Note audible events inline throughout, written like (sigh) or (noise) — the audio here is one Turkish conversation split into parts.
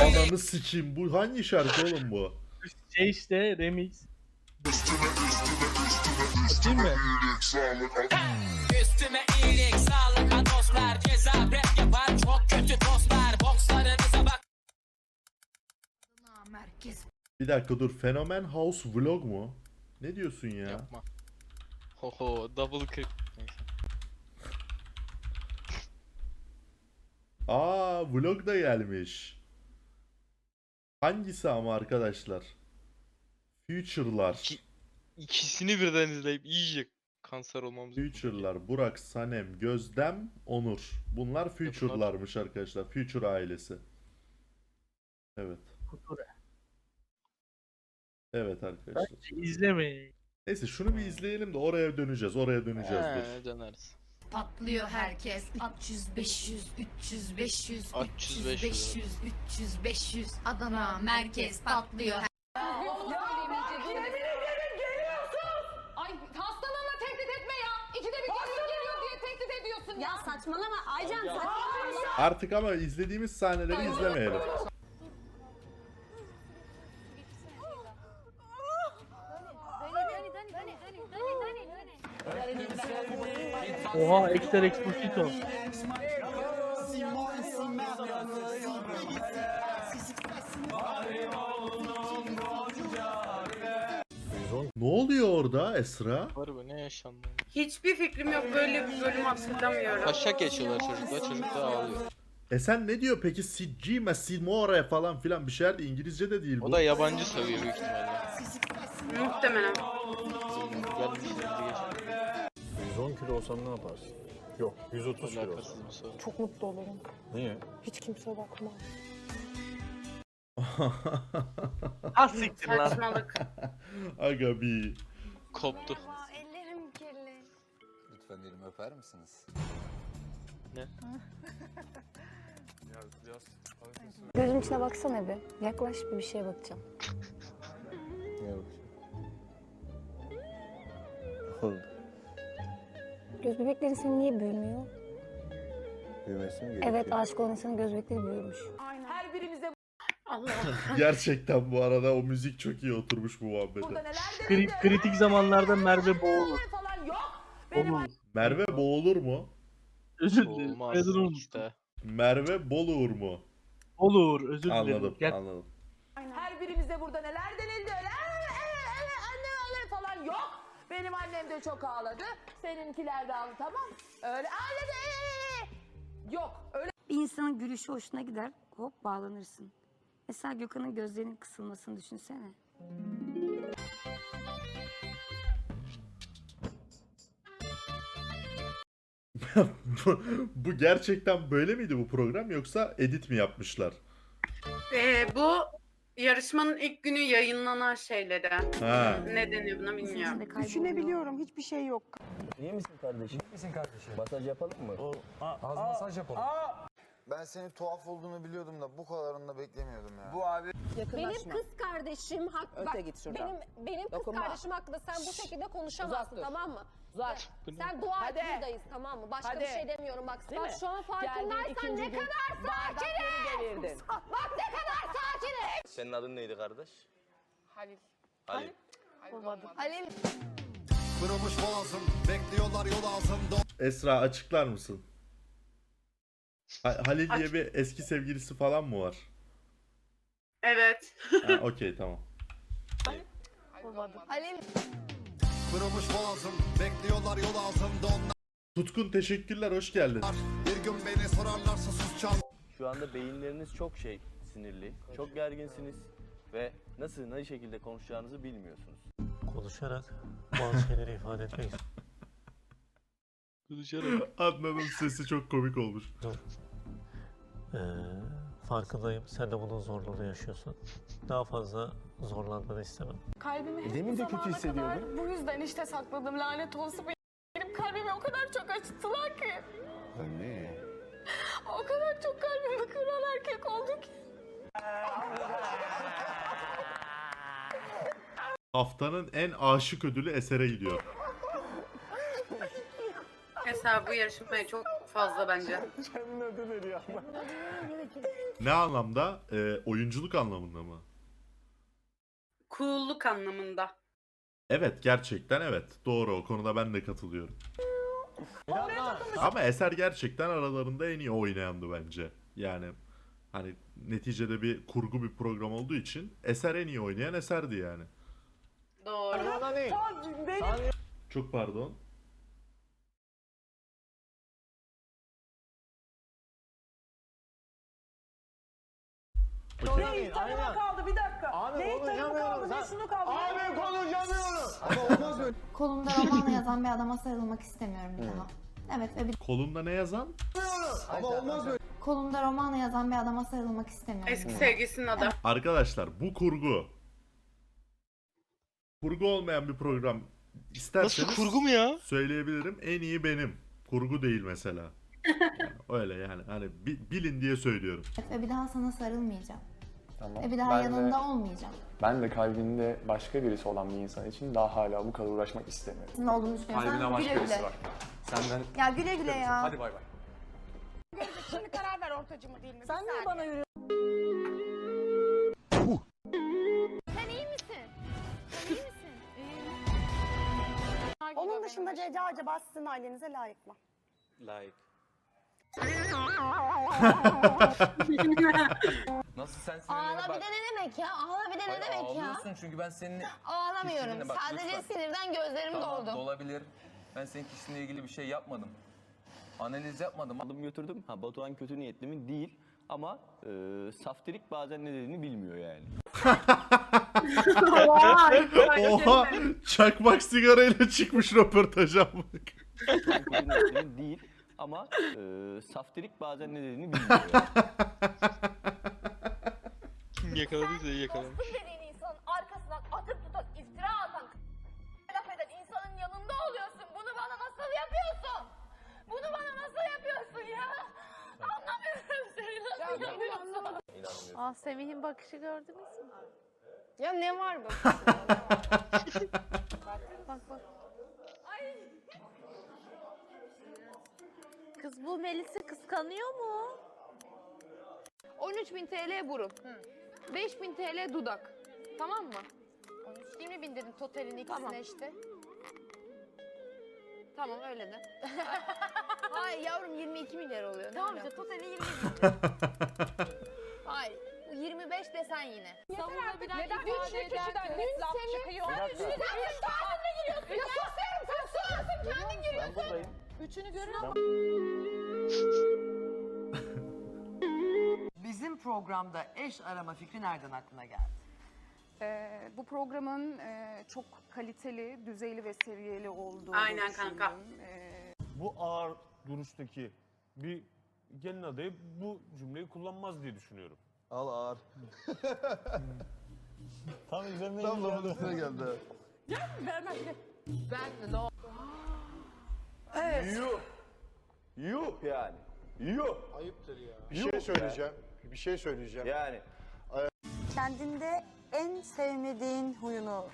Ananı sikeyim. Bu hangi şarkı oğlum bu? Şey işte remix. Değil mi? Üstüme iyilik sağlık dostlar Ceza rap yapar çok kötü dostlar Bokslarınıza bak Merkez Bir dakika dur. Fenomen House Vlog mu? Ne diyorsun ya? Yapma. Hoho double click. Neyse. Aa vlog da gelmiş. Hangisi ama arkadaşlar? Future'lar. İki- İkisini birden izleyip iyice kanser olmamız. Future'lar. Burak, Sanem, Gözdem, Onur. Bunlar Future'larmış arkadaşlar. Future ailesi. Evet. Evet arkadaşlar. Bence izlemeyin. Neyse şunu bir izleyelim de oraya döneceğiz. Oraya döneceğiz. He, döneriz. Patlıyor herkes 300 500 300 500 300, 300 500. 500 300 500 Adana merkez patlıyor Ay hastalığına tehdit etme ya. İkide bir geliyor geliyor diye tehdit ediyorsun ya. Ya saçmalama Aycan saçmalama. Artık ama izlediğimiz sahneleri izlemeyelim. Oha Exter Exposito. Ne oluyor orada Esra? Var be ne yaşandı? Hiçbir fikrim yok. Böyle bir bölüm hatırlamıyorum. Taşak geçiyorlar çocuklar. Çocuk da ağlıyor. E sen ne diyor peki? Sicime, Simore falan filan bir şeyler de İngilizce de değil bu. O da yabancı söylüyor büyük ihtimalle. Muhtemelen. Kilo olsam ne yaparsın? Yok 130 kilo. Soru. Çok mutlu olurum. Niye? Hiç kimseye bakma. (laughs) Ha siktir lan. Saçmalık. (laughs) Aga bir. Koptu. Ellerim kirli. Lütfen elimi öper misiniz? (laughs) Gözüm içine baksana bir. Yaklaş bir bir şeye bakacağım. Bakacağım? Göz bebeklerin senin niye büyümüyor? Büyümesi mi gerekiyor? Evet aşık olan insanın göz bebekleri büyümüş. Her birimize Allah. (laughs) Gerçekten bu arada o müzik çok iyi oturmuş bu burada muhabbete. neler Kri- kritik zamanlarda Merve boğulur. falan yok. Benim Olur. Merve boğulur mu? Özür dilerim. Olmaz Soyadını unuttum. işte. Merve Boluğur mu? Olur. Özür dilerim. Anladım, Gel. anladım. her birimize burada neler Benim annem de çok ağladı. Seninkiler de ağladı tamam. Öyle ağladı. Yok öyle Bir insanın gülüşü hoşuna gider. Hop bağlanırsın. Mesela Gökhan'ın gözlerinin kısılmasını düşünsene. (laughs) bu, bu gerçekten böyle miydi bu program yoksa edit mi yapmışlar? Ee, bu yarışmanın ilk günü yayınlanan şeyleri. Ha. Ne deniyor buna bilmiyorum. kayboluyor. hiçbir şey yok. İyi misin kardeşim? İyi misin kardeşim? Masaj yapalım mı? Az masaj yapalım. Ben senin tuhaf olduğunu biliyordum da bu kadarını da beklemiyordum ya. Bu abi Benim kız kardeşim hak bak, git benim benim kız Dokunma. kardeşim hakkında sen bu şekilde konuşamazsın dur. tamam mı? Uzak. Sen dua et Hadi. buradayız tamam mı? Başka Hadi. bir şey demiyorum bak. Değil bak mi? şu an Geldiğin farkındaysan ikinci ne gün kadar bardakları devirdin. Bak ne kadar sakinim. Senin adın neydi kardeş? Halil. Halil. Halil. kırılmış boğazım bekliyorlar yol ağzımda. Esra açıklar mısın? Ha- Halil diye bir eski sevgilisi falan mı var? Evet. Ha, okey tamam. Halil. Kırılmış boğazım bekliyorlar yol ağzımda onlar. Tutkun teşekkürler hoş geldin. Bir gün beni sorarlarsa susacağım. Şu anda beyinleriniz çok şey sinirli. Çok gerginsiniz. Ve nasıl ne şekilde konuşacağınızı bilmiyorsunuz. konuşarak bazı şeyleri ifade etmek Konuşarak. Adnan'ın sesi çok komik olmuş. Ee, farkındayım. Sen de bunun zorluğunu yaşıyorsun. Daha fazla zorlanmanı istemem. Kalbimi Demin de kötü hissediyordun. bu yüzden işte sakladım lanet olsun. Benim kalbimi o kadar çok acıttılar ki. Anne. O kadar çok kalbimi kıran erkek oldu ki. Haftanın en aşık ödülü esere gidiyor. Mesela bu yarışmaya çok fazla bence. Ne anlamda? Ee, oyunculuk anlamında mı? Cool'luk anlamında. Evet gerçekten evet. Doğru o konuda ben de katılıyorum. Ama Eser gerçekten aralarında en iyi oynayandı bence. Yani hani neticede bir kurgu bir program olduğu için Eser en iyi oynayan Eser'di yani. Doğru. Çok pardon. Okey. Ne tanıma kaldı bir dakika. ne tanıma kaldı ne şunu kaldı. Abi (laughs) Kolumda roman (laughs) yazan bir adama sarılmak istemiyorum bir daha. Evet ve bir Kolunda ne yazan? kolumda roman yazan bir adama sarılmak istemiyorum. Eski sevgilisinin adı. Arkadaşlar bu kurgu. Kurgu olmayan bir program isterseniz Nasıl kurgu mu ya? söyleyebilirim. En iyi benim. Kurgu değil mesela. (laughs) Yani öyle yani hani bi- bilin diye söylüyorum. Evet, ve bir daha sana sarılmayacağım. Tamam. Ve bir daha yanında olmayacağım. ben de kalbinde başka birisi olan bir insan için daha hala bu kadar uğraşmak istemiyorum. Senin olduğunu düşünüyorsan güle güle. Senden Ya güle güle ya. hadi bay bay. Şimdi karar ver ortacı mı değil mi? Sen niye bana yürüyorsun? Sen iyi misin? Sen iyi misin? Onun dışında CC acaba sizin ailenize layık mı? Like. Nasıl sen Ağla bir de ne demek ya? Ağla bir de ne demek ya? çünkü ben senin (laughs) Ağlamıyorum. Kişiliğine bak, Sadece lütfen. sinirden gözlerim doldu. olabilir. Ben senin kişilinle ilgili bir şey yapmadım. Analiz yapmadım. Aldım götürdüm. Ha Batuhan kötü niyetli mi? Değil. Ama e, saftirik bazen ne dediğini bilmiyor yani. (laughs) Oha! Çakmak sigarayla çıkmış röportaja bak. Batuhan kötü niyetli mi? Değil. Ama (laughs) e, saftirik bazen ne dediğini bilmiyor. Kim yakaladıysa iyi yakalamış. dediğin insanın arkasından atıp tutan, iftira atan, laf eden insanın yanında oluyorsun. Bunu bana nasıl yapıyorsun? Bunu bana nasıl yapıyorsun ya? Anlamıyorum seni nasıl yapıyorsun? Aa Semih'in bakışı gördünüz mü? Ya ne var bu? (laughs) Bak bak. Kız bu Melis'i kıskanıyor mu? 13.000 TL burun. 5.000 TL dudak. Tamam mı? 20 bin dedin totalin ikisine işte. Tamam öyle de. (laughs) Hayır yavrum 22 milyar oluyor. Tamam işte totali 20 bin. Hayır. 25 desen yine. Savunabilen Neden ifade ederken dün laf çıkıyor. Dün sen kendine giriyorsun. Ya susuyorum sen susuyorsun kendin giriyorsun. Ben buradayım. Üçünü görüyor (laughs) Bizim programda eş arama fikri nereden aklına geldi? Ee, bu programın e, çok kaliteli, düzeyli ve seviyeli olduğunu Aynen kanka. Ee, Bu ağır duruştaki bir gelin adayı bu cümleyi kullanmaz diye düşünüyorum. Al ağır. Tam üzerine Tam lafın üstüne geldi. (laughs) ben de doğru. Yuh. Yuh yani. Yuh. Ayıptır ya. Bir şey söyleyeceğim. Bir şey söyleyeceğim. Yani. Kendinde en sevmediğin huyunu.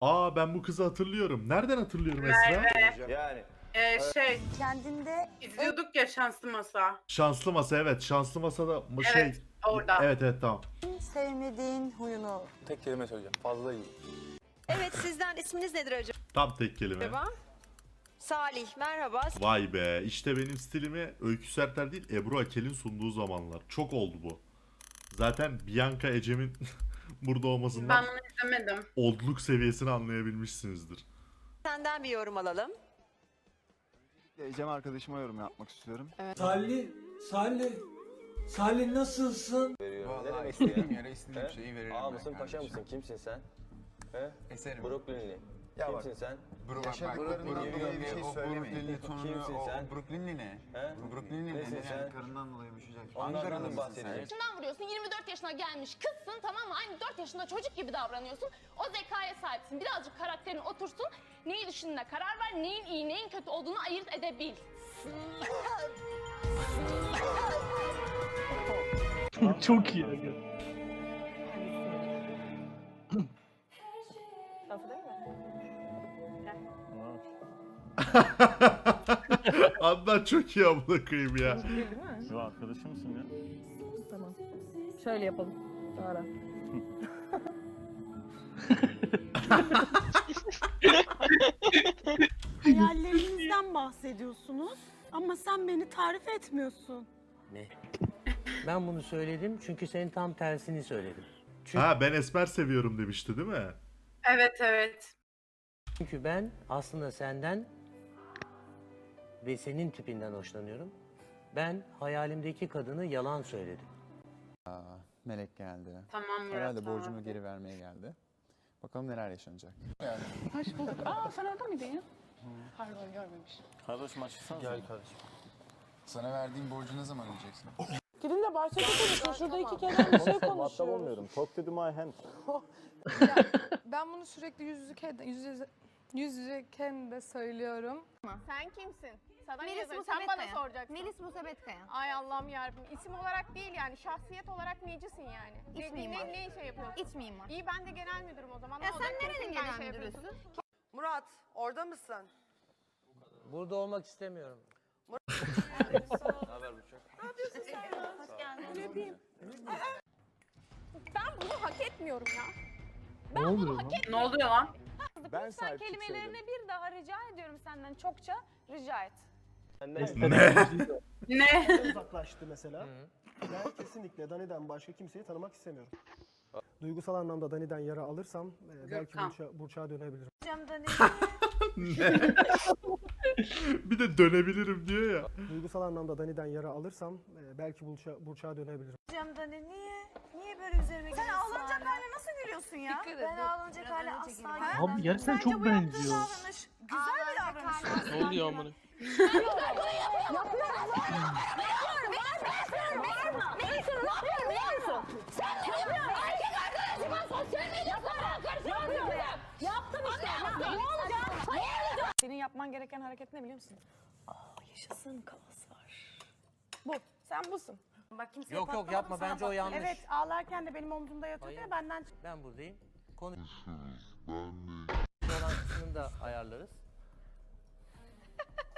Aa ben bu kızı hatırlıyorum. Nereden hatırlıyorum Esra? Yani. Ee, şey Kendinde izliyorduk ya şanslı masa. Şanslı masa evet. Şanslı masada mı şey. Evet, orada. Evet evet tamam. en sevmediğin huyunu. Tek kelime söyleyeceğim. Fazla iyi. Evet sizden isminiz nedir acaba? Tam tek kelime. Salih merhaba. Vay be işte benim stilimi Öykü Serter değil Ebru Akel'in sunduğu zamanlar. Çok oldu bu. Zaten Bianca Ecem'in (laughs) burada olmasından Ben bunu izlemedim. oldluk seviyesini anlayabilmişsinizdir. Senden bir yorum alalım. Ecem arkadaşıma yorum yapmak istiyorum. Salih, Salih, Salih nasılsın? Veriyorum. ne demek istediğin? yere istediğim şeyi veririm Ağa ben mısın paşa kardeşim. mısın? Kimsin sen? He? Eserim. Brooklynli. Ya bak. Kimsin sen? Yaşadıklarından dolayı bir şey söylemeyin. Kimsin sen? Brooklynli ne? He? Brooklynli Nesin sen? Karından dolayı müşecek. Onlardan mı bahsedeceksin? Şundan vuruyorsun 24 yaşına gelmiş kızsın tamam mı? Aynı 4 yaşında çocuk gibi davranıyorsun. O zekaya sahipsin. Birazcık karakterin otursun. Neyi düşündüğüne karar ver. Neyin iyi neyin kötü olduğunu ayırt edebil. Çok iyi. (laughs) Adnan Çok iyi amına koyayım ya. Şu arkadaşı mısın ya? Tamam. Şöyle yapalım. Ara. (laughs) Hayallerinizden bahsediyorsunuz ama sen beni tarif etmiyorsun. Ne? Ben bunu söyledim çünkü senin tam tersini söyledim. Ha ben esmer seviyorum demişti değil mi? Evet evet. Çünkü ben aslında senden ve senin tipinden hoşlanıyorum. Ben hayalimdeki kadını yalan söyledim. Melek geldi. Tamam Murat Herhalde abi. borcumu geri vermeye geldi. Bakalım neler yaşanacak. Hoş bulduk. Aa sen orada mıydın ya? Pardon görmemişim. Kardeşim açılsana. Gel kardeşim. Sana verdiğim borcu ne zaman ödeyeceksin? Gidin de bahçede konuşun. Şurada iki kere bir şey konuşuyoruz. Talk to my hand. (laughs) Ben bunu sürekli yüz yüzeyken yüz yüze yüz yüzeyken de söylüyorum. Sen kimsin? Sana Melis yazarım. Musa Sen bana soracaksın. Melis Musabetkaya. Ay Allah'ım yarabbim. İsim olarak değil yani şahsiyet olarak necisin yani? İç Ne- mimar. Ne, ne şey yapıyorsun? İç mimar. İyi ben de genel müdürüm o zaman. Ya Ne olacak? sen nerenin ben genel şey müdürüsün? yapıyorsun? Murat orada mısın? Burada olmak istemiyorum. Ben bunu hak etmiyorum ya. Ne oluyor lan? Ne oluyor lan? Ben Lütfen kelimelerine bir daha rica ediyorum senden çokça rica et. Ne? Uzaklaştı mesela. Ben kesinlikle Dani'den başka kimseyi tanımak istemiyorum. Duygusal anlamda Dani'den yara alırsam e, belki Gürkan. Burç'a, Burçak'a dönebilirim. Ne? (laughs) bir de dönebilirim diyor ya. Duygusal anlamda Dani'den yara alırsam e, belki Burç'a, Burçak'a dönebilirim. Dani niye? Niye böyle üzerime Sen ağlanacak hale nasıl gülüyorsun ya? Ben ağlanacak hale asla gülmem. Abi gerçekten çok benziyor. Güzel bir davranış. Ne oluyor amına? Senin yapman gereken hareket ne biliyor musun? Aa yaşasın kalas var. Bu. Sen busun. Bak kimseye Yok yok patlamadım, yapma sana bence o yanlış. Evet ağlarken de benim omzumda yatıyordu Hayır. ya benden Ben buradayım. Konu olan kısmını da ayarlarız.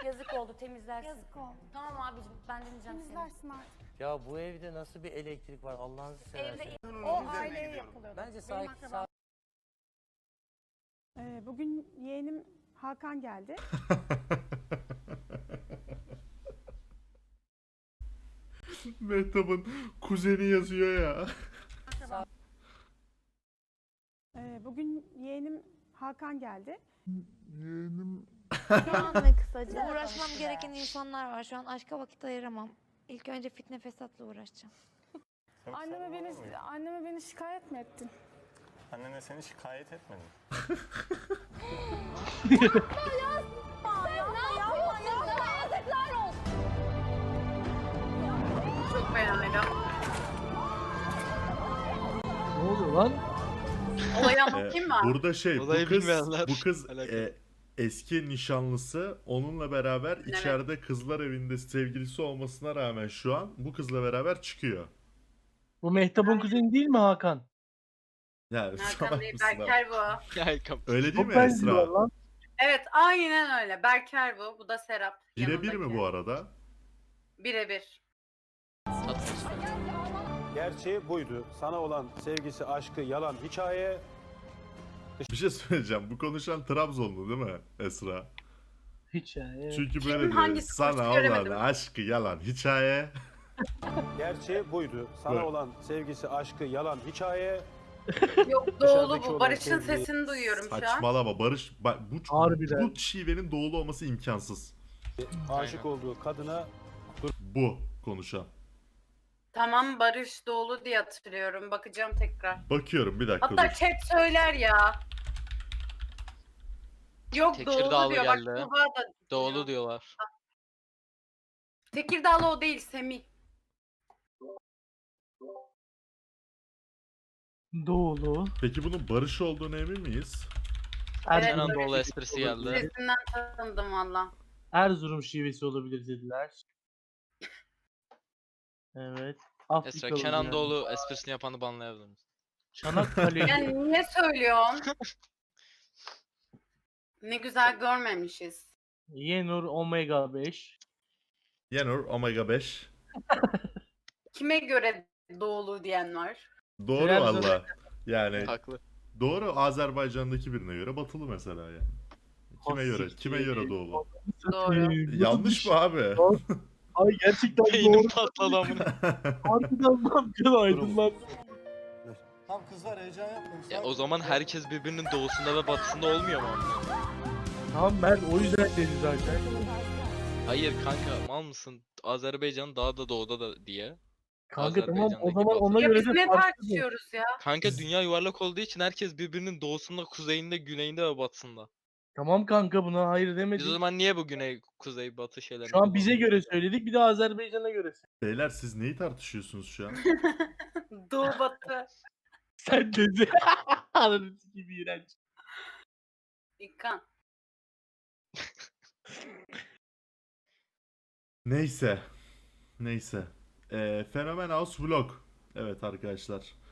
Yazık oldu temizlersin. Yazık oldu. Tamam abicim ben dinleyeceğim seni. temizlersin artık. Ya bu evde nasıl bir elektrik var Allah'ınızı seversen. O aileye yapılıyor. Bence sakin, akrabam-. Ee, bugün yeğenim Hakan geldi. (laughs) Mehtap'ın kuzeni yazıyor ya. Ee, bugün yeğenim Hakan geldi. Şu an kısaca. Uğraşmam gereken insanlar var. Şu an aşka vakit ayıramam. İlk önce fitne fesatla uğraşacağım. Anneme beni anneme beni şikayet mi ettin? Annene seni şikayet etmedim. (laughs) Ne oluyor lan? Olayı Ee, (laughs) anlatayım mı? burada şey bu Olayı kız, bilmeyenler. bu kız Alakalı. e, eski nişanlısı onunla beraber içeride kızlar evinde sevgilisi olmasına rağmen şu an bu kızla beraber çıkıyor. Bu Mehtap'ın kuzeni değil mi Hakan? Yani Hakan değil mısın abi? Berker bu. Öyle değil Çok mi benziyor Esra? lan. Evet aynen öyle. Berker bu. Bu da Serap. Birebir mi bu arada? Birebir. Gerçeği buydu. Sana olan sevgisi, aşkı, yalan, hikaye Bir şey söyleyeceğim. Bu konuşan Trabzonlu değil mi Esra? Hiç yani. evet. Çünkü Kim, böyle diyor. hangisi Sana olan göremedim. aşkı yalan hikaye. (laughs) Gerçeği buydu. Sana Evet. olan sevgisi, aşkı, yalan, hikaye (laughs) Yok doğulu Dışarıdaki bu. Barış'ın sevgili- sesini duyuyorum şu an. Saçmalama Barış. Bak, bu, Harbiden. bu şivenin doğulu olması imkansız. aşık olduğu kadına Bu konuşan. Tamam Barış doğulu diye hatırlıyorum. Bakacağım tekrar. Bakıyorum bir dakika Hatta dur. chat söyler ya. Yok doğulu Tekirdağlı diyor. Bak geldi. Tuğba da Doğulu diyorlar. Tekirdağlı o değil Semih. Doğulu. Peki bunun Barış olduğunu emin miyiz? Evet, Kenan Doğulu esprisi geldi. Sesinden tanıdım valla. Erzurum şivesi olabilir dediler. Evet. Afrikalı Esra Kenan yani. Doğulu esprisini yapanı banlayabilir misin? Çanakkale. (laughs) Ya niye söylüyorsun? (laughs) ne güzel görmemişiz. Yenur Omega 5. Yenur Omega 5. (laughs) Kime göre doğulu diyen var. Doğru Trabzon- valla. Yani Haklı. doğru Azerbaycan'daki birine göre batılı mesela yani. Kime göre? Kime göre doğulu? Doğru. Yanlış mı abi? Ay gerçekten Beynim patladı amına. (laughs) Harbiden lan bir aydınlandım. Tam kızlar heyecan yapmayın. Ya o zaman herkes birbirinin doğusunda ve batısında olmuyor mu amına? Tamam ben o yüzden dedim zaten. Hayır kanka mal mısın? Azerbaycan daha da doğuda da diye. Kanka tamam o Azerbaycan'daki zaman ona batı. Ya göre biz de ne farklı. tartışıyoruz ya? Kanka dünya yuvarlak olduğu için herkes birbirinin doğusunda, kuzeyinde, güneyinde ve batısında. Tamam kanka buna hayır demedik. Biz o zaman niye bu güney, kuzey, batı şeylerini Şu an bize göre söyledik bir de Azerbaycan'a göre. Beyler siz neyi tartışıyorsunuz şu an? (laughs) Doğu batı. (laughs) Sen dedi. (laughs) Ananı gibi iğrenç. İlkan. Neyse. Neyse. Ee, Fenomen House Vlog. Evet arkadaşlar.